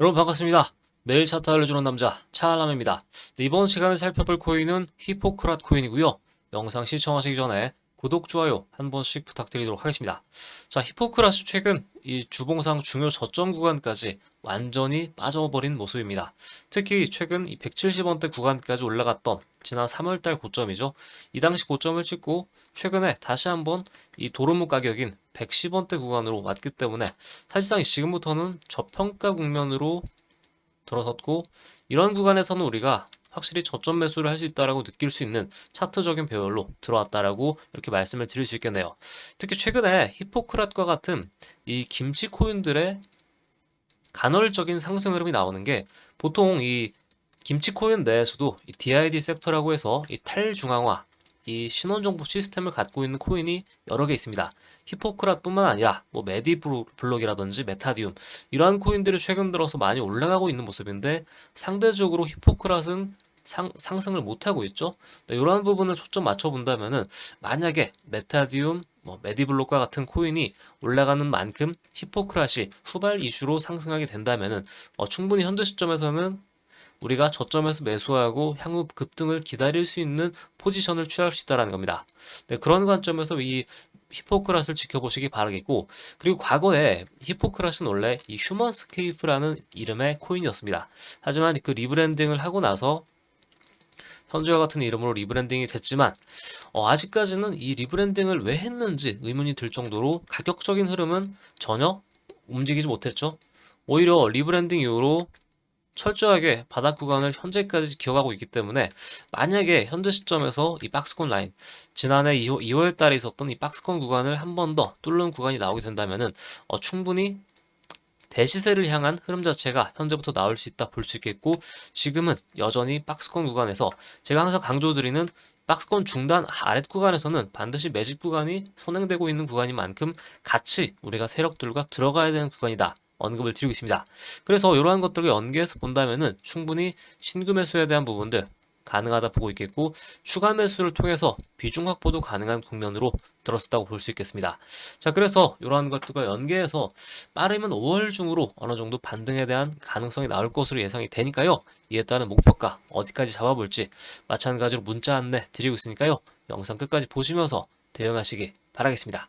여러분 반갑습니다. 매일 차트 알려주는 남자 차알람입니다. 네, 이번 시간에 살펴볼 코인은 히포크랏 코인이고요. 영상 시청하시기 전에 구독, 좋아요 한 번씩 부탁드리도록 하겠습니다. 자, 히포크랏이 최근 이 주봉상 중요 저점 구간까지 완전히 빠져버린 모습입니다. 특히 최근 이 170원대 구간까지 올라갔던 지난 3월달 고점이죠. 이 당시 고점을 찍고 최근에 다시 한번 이 도루묵 가격인 110원대 구간으로 왔기 때문에 사실상 지금부터는 저평가 국면으로 들어섰고 이런 구간에서는 우리가 확실히 저점 매수를 할 수 있다라고 느낄 수 있는 차트적인 배열로 들어왔다라고 이렇게 말씀을 드릴 수 있겠네요. 특히 최근에 히포크랏과 같은 이 김치 코인들의 간헐적인 상승 흐름이 나오는 게 보통 이 김치 코인 내에서도 이 DID 섹터라고 해서 이 탈중앙화 이 신원 정보 시스템을 갖고 있는 코인이 여러 개 있습니다. 히포크랏뿐만 아니라 뭐 메디블록이라든지 메타디움 이러한 코인들이 최근 들어서 많이 올라가고 있는 모습인데 상대적으로 히포크랏은 상, 상승을 못하고 있죠. 네, 이러한 부분을 초점 맞춰 본다면은 만약에 메타디움, 뭐 메디블록과 같은 코인이 올라가는 만큼 히포크랏이 후발 이슈로 상승하게 된다면은 어, 충분히 현재 시점에서는 우리가 저점에서 매수하고 향후 급등을 기다릴 수 있는 포지션을 취할 수 있다는 겁니다. 네, 그런 관점에서 이 히포크랏을 지켜보시기 바라겠고 그리고 과거에 히포크랏은 원래 이 휴먼스케이프라는 이름의 코인이었습니다. 하지만 그 리브랜딩을 하고 나서 현재와 같은 이름으로 리브랜딩이 됐지만 어, 아직까지는 이 리브랜딩을 왜 했는지 의문이 들 정도로 가격적인 흐름은 전혀 움직이지 못했죠. 오히려 리브랜딩 이후로 철저하게 바닥 구간을 현재까지 기억하고 있기 때문에 만약에 현재 시점에서 이 박스권 라인 지난해 2월, 달에 있었던 이 박스권 구간을 한 번 더 뚫는 구간이 나오게 된다면은 어, 충분히 대시세를 향한 흐름 자체가 현재부터 나올 수 있다 볼 수 있겠고 지금은 여전히 박스권 구간에서 제가 항상 강조드리는 박스권 중단 아랫 구간에서는 반드시 매집 구간이 선행되고 있는 구간인 만큼 같이 우리가 세력들과 들어가야 되는 구간이다. 언급을 드리고 있습니다. 그래서 이러한 것들을 연계해서 본다면은 충분히 신규 매수에 대한 부분들 가능하다 보고 있겠고 추가 매수를 통해서 비중 확보도 가능한 국면으로 들었었다고 볼 수 있겠습니다. 자 그래서 이러한 것들과 연계해서 빠르면 5월 중으로 어느 정도 반등에 대한 가능성이 나올 것으로 예상이 되니까요. 이에 따른 목표가 어디까지 잡아볼지 마찬가지로 문자 안내 드리고 있으니까요. 영상 끝까지 보시면서 대응하시기 바라겠습니다.